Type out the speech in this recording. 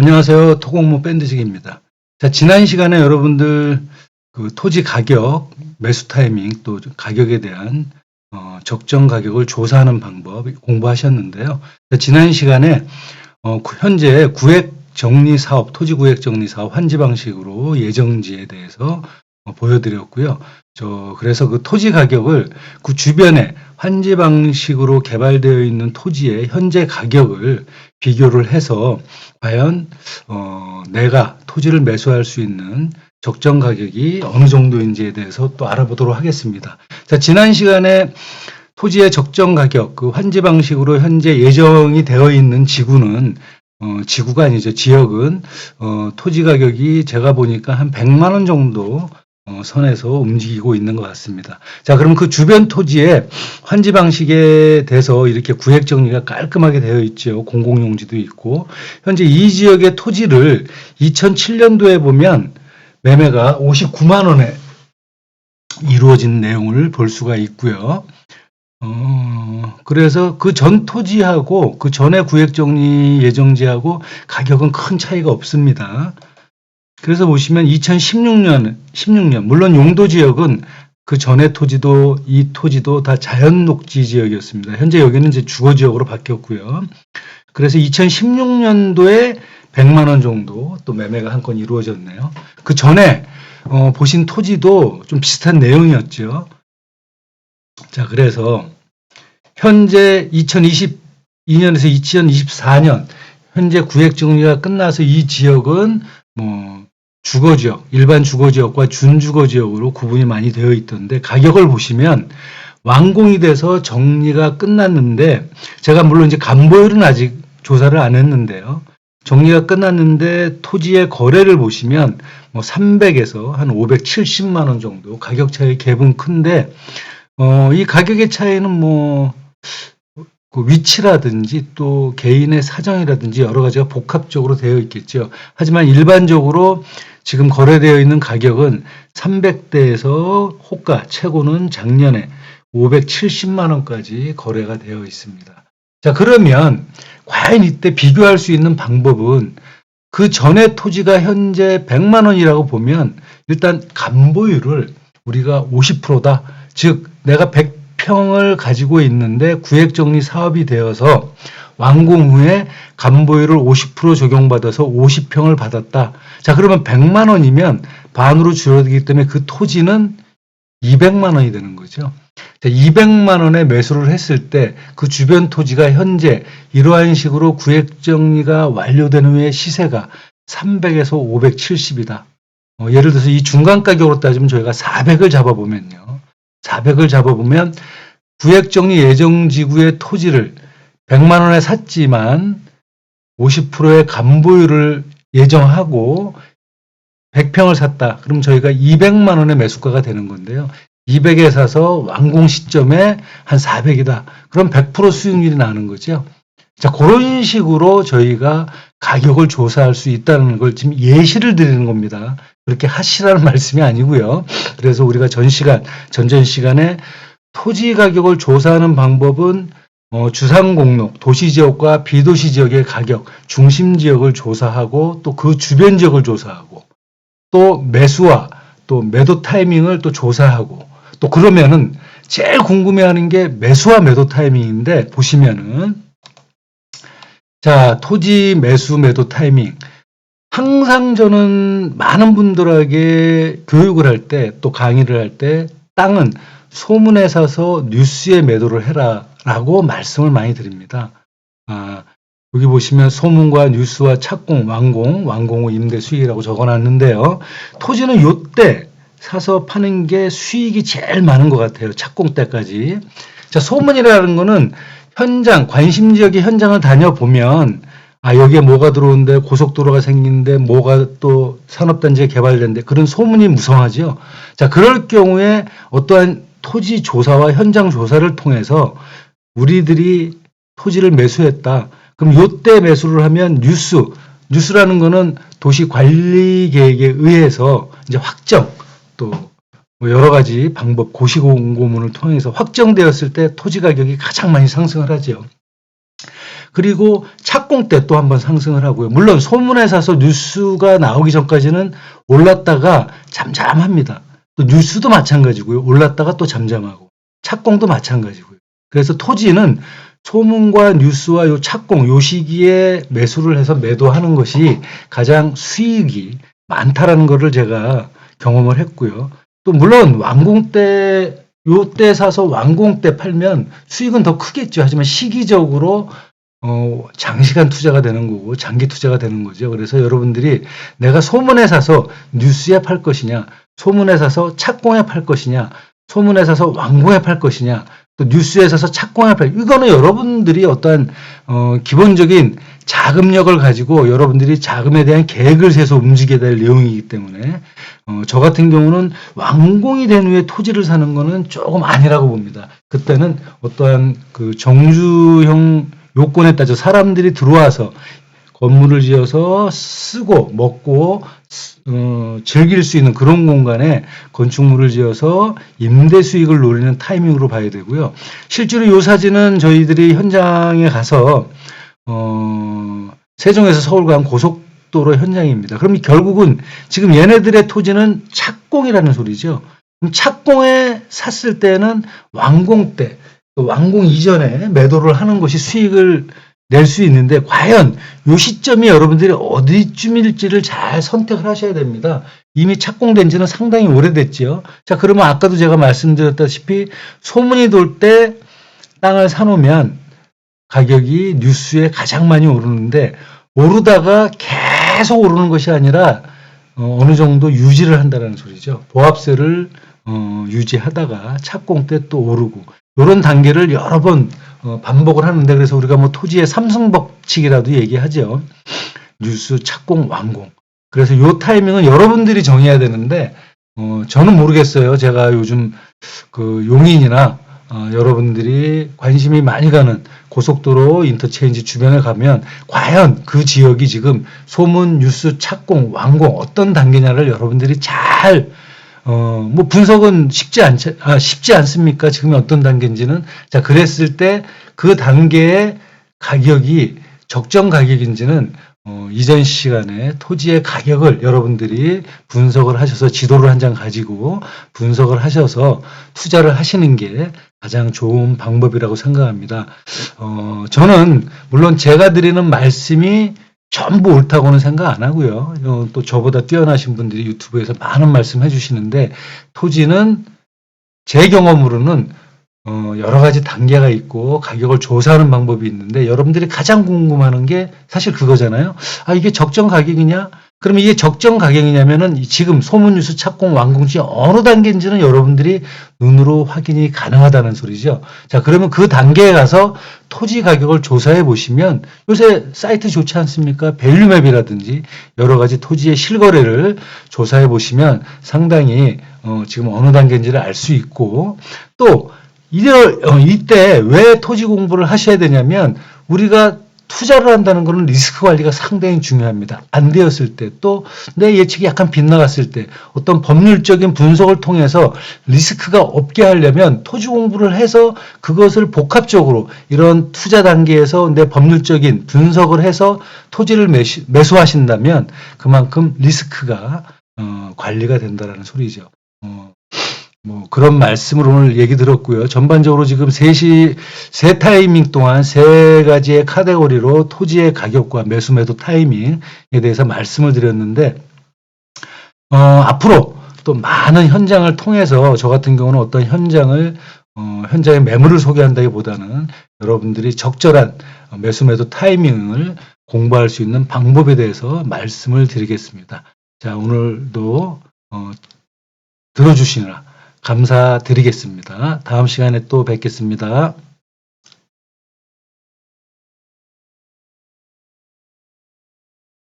안녕하세요. 토공모 밴드직입니다. 자, 지난 시간에 여러분들 그 토지 가격, 매수 타이밍 또 가격에 대한 어, 적정 가격을 조사하는 방법 공부하셨는데요. 자, 지난 시간에 어, 구- 현재 구획 정리 사업, 토지 구획 정리 사업 환지 방식으로 예정지에 대해서 어, 보여드렸고요. 저 그래서 그 토지 가격을 그 주변에 환지 방식으로 개발되어 있는 토지의 현재 가격을 비교를 해서 과연 어, 내가 토지를 매수할 수 있는 적정 가격이 어느 정도인지에 대해서 또 알아보도록 하겠습니다. 자, 지난 시간에 토지의 적정 가격, 그 환지 방식으로 현재 예정이 되어 있는 지구는 어, 지구가 아니죠. 지역은 어, 토지 가격이 제가 보니까 한 100만 원 정도 어, 선에서 움직이고 있는 것 같습니다. 자, 그럼 그 주변 토지의 환지 방식에 대해서 이렇게 구획 정리가 깔끔하게 되어 있죠. 공공용지도 있고 현재 이 지역의 토지를 2007년도에 보면 매매가 59만 원에 이루어진 내용을 볼 수가 있고요. 어, 그래서 그 전 토지하고 그 전에 구획 정리 예정지하고 가격은 큰 차이가 없습니다. 그래서 보시면 2016년, 16년, 물론 용도 지역은 그 전에 토지도 이 토지도 다 자연 녹지 지역이었습니다. 현재 여기는 이제 주거 지역으로 바뀌었고요. 그래서 2016년도에 100만 원 정도 또 매매가 한 건 이루어졌네요. 그 전에 어, 보신 토지도 좀 비슷한 내용이었죠. 자, 그래서 현재 2022년에서 2024년 현재 구획 정리가 끝나서 이 지역은 뭐 주거 지역, 일반 주거 지역과 준주거 지역으로 구분이 많이 되어 있던데 가격을 보시면 완공이 돼서 정리가 끝났는데 제가 물론 이제 간보율은 아직 조사를 안 했는데요. 정리가 끝났는데 토지의 거래를 보시면 뭐 300에서 한 570만 원 정도 가격 차이 갭은 큰데 어, 이 가격의 차이는 뭐, 그 위치라든지 또 개인의 사정이라든지 여러 가지가 복합적으로 되어 있겠죠. 하지만 일반적으로 지금 거래되어 있는 가격은 300대에서 호가 최고는 작년에 570만 원까지 거래가 되어 있습니다. 자, 그러면 과연 이때 비교할 수 있는 방법은 그 전에 토지가 현재 100만 원이라고 보면 일단 간보율을 우리가 50%다. 즉 내가 100 평을 가지고 있는데 구획 정리 사업이 되어서 완공 후에 간보율을 50% 적용받아서 50평을 받았다. 자, 그러면 100만 원이면 반으로 줄어들기 때문에 그 토지는 200만 원이 되는 거죠. 자, 200만 원에 매수를 했을 때 그 주변 토지가 현재 이러한 식으로 구획 정리가 완료된 후에 시세가 300에서 570이다. 어, 예를 들어서 이 중간 가격으로 따지면 저희가 400을 잡아보면요. 400을 잡아보면 구획 정리 예정 지구의 토지를 100만 원에 샀지만 50%의 간보율을 예정하고 100평을 샀다. 그럼 저희가 200만 원의 매수가가 되는 건데요. 200에 사서 완공 시점에 한 400이다. 그럼 100% 수익률이 나는 거죠. 자, 그런 식으로 저희가 가격을 조사할 수 있다는 걸 지금 예시를 드리는 겁니다. 그렇게 하시라는 말씀이 아니고요. 그래서 우리가 전 시간, 전전 시간에 토지 가격을 조사하는 방법은 어, 주상공록, 도시지역과 비도시지역의 가격, 중심지역을 조사하고 또 그 주변 지역을 조사하고 또 매수와 또 매도 타이밍을 또 조사하고 또 그러면은 제일 궁금해하는 게 매수와 매도 타이밍인데 보시면은 자 토지 매수 매도 타이밍. 항상 저는 많은 분들에게 교육을 할 때 또 강의를 할 때 땅은 소문에 사서 뉴스에 매도를 해라라고 말씀을 많이 드립니다. 아, 여기 보시면 소문과 뉴스와 착공, 완공, 완공 후 임대 수익이라고 적어놨는데요. 토지는 요때 사서 파는 게 수익이 제일 많은 것 같아요. 착공 때까지. 자, 소문이라는 거는 현장, 관심 지역의 현장을 다녀보면 아, 여기에 뭐가 들어오는데 고속도로가 생긴데 뭐가 또 산업단지가 개발된데 그런 소문이 무성하죠. 자, 그럴 경우에 어떠한 토지 조사와 현장 조사를 통해서 우리들이 토지를 매수했다. 그럼 요때 매수를 하면 뉴스, 뉴스라는 거는 도시 관리 계획에 의해서 이제 확정 또뭐 여러 가지 방법 고시 공고문을 통해서 확정되었을 때 토지 가격이 가장 많이 상승을 하죠. 그리고 착공 때 또 한번 상승을 하고요. 물론 소문에 사서 뉴스가 나오기 전까지는 올랐다가 잠잠합니다. 또 뉴스도 마찬가지고요. 올랐다가 또 잠잠하고 착공도 마찬가지고요. 그래서 토지는 소문과 뉴스와 요 착공 요 시기에 매수를 해서 매도하는 것이 가장 수익이 많다라는 것을 제가 경험을 했고요. 또 물론 완공 때 요때 사서 완공 때 팔면 수익은 더 크겠죠. 하지만 시기적으로 어, 장시간 투자가 되는 거고 장기 투자가 되는 거죠. 그래서 여러분들이 내가 소문에 사서 뉴스에 팔 것이냐, 소문에 사서 착공에 팔 것이냐, 소문에 사서 완공에 팔 것이냐, 또 뉴스에 사서 착공에 팔 이거는 여러분들이 어떠한 어, 기본적인 자금력을 가지고 여러분들이 자금에 대한 계획을 세서 움직여야 될 내용이기 때문에 어, 저 같은 경우는 완공이 된 후에 토지를 사는 거는 조금 아니라고 봅니다. 그때는 어떠한 그 정주형 요건에 따져 사람들이 들어와서 건물을 지어서 쓰고 먹고 어, 즐길 수 있는 그런 공간에 건축물을 지어서 임대 수익을 노리는 타이밍으로 봐야 되고요. 실제로 이 사진은 저희들이 현장에 가서 어, 세종에서 서울 간 고속도로 현장입니다. 그럼 결국은 지금 얘네들의 토지는 착공이라는 소리죠. 착공에 샀을 때는 완공 때, 또 완공 이전에 매도를 하는 것이 수익을 낼 수 있는데 과연 이 시점이 여러분들이 어디쯤일지를 잘 선택을 하셔야 됩니다. 이미 착공된 지는 상당히 오래됐지요. 자, 그러면 아까도 제가 말씀드렸다시피 소문이 돌 때 땅을 사놓으면 가격이 뉴스에 가장 많이 오르는데 오르다가 계속 오르는 것이 아니라 어, 느 정도 유지를 한다는 소리죠. 보합세를 어, 유지하다가 착공 때 또 오르고 이런 단계를 여러 번 어, 반복을 하는데 그래서 우리가 뭐 토지의 삼성 법칙이라도 얘기하죠. 뉴스 착공 완공. 그래서 요 타이밍은 여러분들이 정해야 되는데 어, 저는 모르겠어요. 제가 요즘 그 용인이나 어, 여러분들이 관심이 많이 가는 고속도로 인터체인지 주변에 가면 과연 그 지역이 지금 소문 뉴스 착공 완공 어떤 단계냐를 여러분들이 잘 어, 뭐 분석은 쉽지 않, 아, 쉽지 않습니까? 지금이 어떤 단계인지는. 자, 그랬을 때 그 단계의 가격이 적정 가격인지는 어, 이전 시간에 토지의 가격을 여러분들이 분석을 하셔서 지도를 한 장 가지고 분석을 하셔서 투자를 하시는 게 가장 좋은 방법이라고 생각합니다. 어, 저는 물론 제가 드리는 말씀이 전부 옳다고는 생각 안 하고요. 어, 또 저보다 뛰어나신 분들이 유튜브에서 많은 말씀 해주시는데 토지는 제 경험으로는 어, 여러 가지 단계가 있고 가격을 조사하는 방법이 있는데 여러분들이 가장 궁금하는 게 사실 그거잖아요. 아 이게 적정 가격이냐? 그럼 이게 적정 가격이냐면은 지금 소문뉴스 착공 완공지 어느 단계인지는 여러분들이 눈으로 확인이 가능하다는 소리죠. 자, 그러면 그 단계에 가서 토지 가격을 조사해 보시면 요새 사이트 좋지 않습니까? 밸류맵이라든지 여러 가지 토지의 실거래를 조사해 보시면 상당히 어, 지금 어느 단계인지를 알 수 있고 또 어, 이때 왜 토지 공부를 하셔야 되냐면 우리가 투자를 한다는 것은 리스크 관리가 상당히 중요합니다. 안 되었을 때 또 내 예측이 약간 빗나갔을 때 어떤 법률적인 분석을 통해서 리스크가 없게 하려면 토지 공부를 해서 그것을 복합적으로 이런 투자 단계에서 내 법률적인 분석을 해서 토지를 매시, 매수하신다면 그만큼 리스크가 어, 관리가 된다는 소리죠. 어, 뭐 그런 말씀을 오늘 얘기 들었고요. 전반적으로 지금 3시 세 타이밍 동안 세 가지의 카테고리로 토지의 가격과 매수 매도 타이밍에 대해서 말씀을 드렸는데 어, 앞으로 또 많은 현장을 통해서 저 같은 경우는 어떤 현장을 어, 현장의 매물을 소개한다기보다는 여러분들이 적절한 매수 매도 타이밍을 공부할 수 있는 방법에 대해서 말씀을 드리겠습니다. 자 오늘도 어, 들어주시느라 감사드리겠습니다. 다음 시간에 또 뵙겠습니다.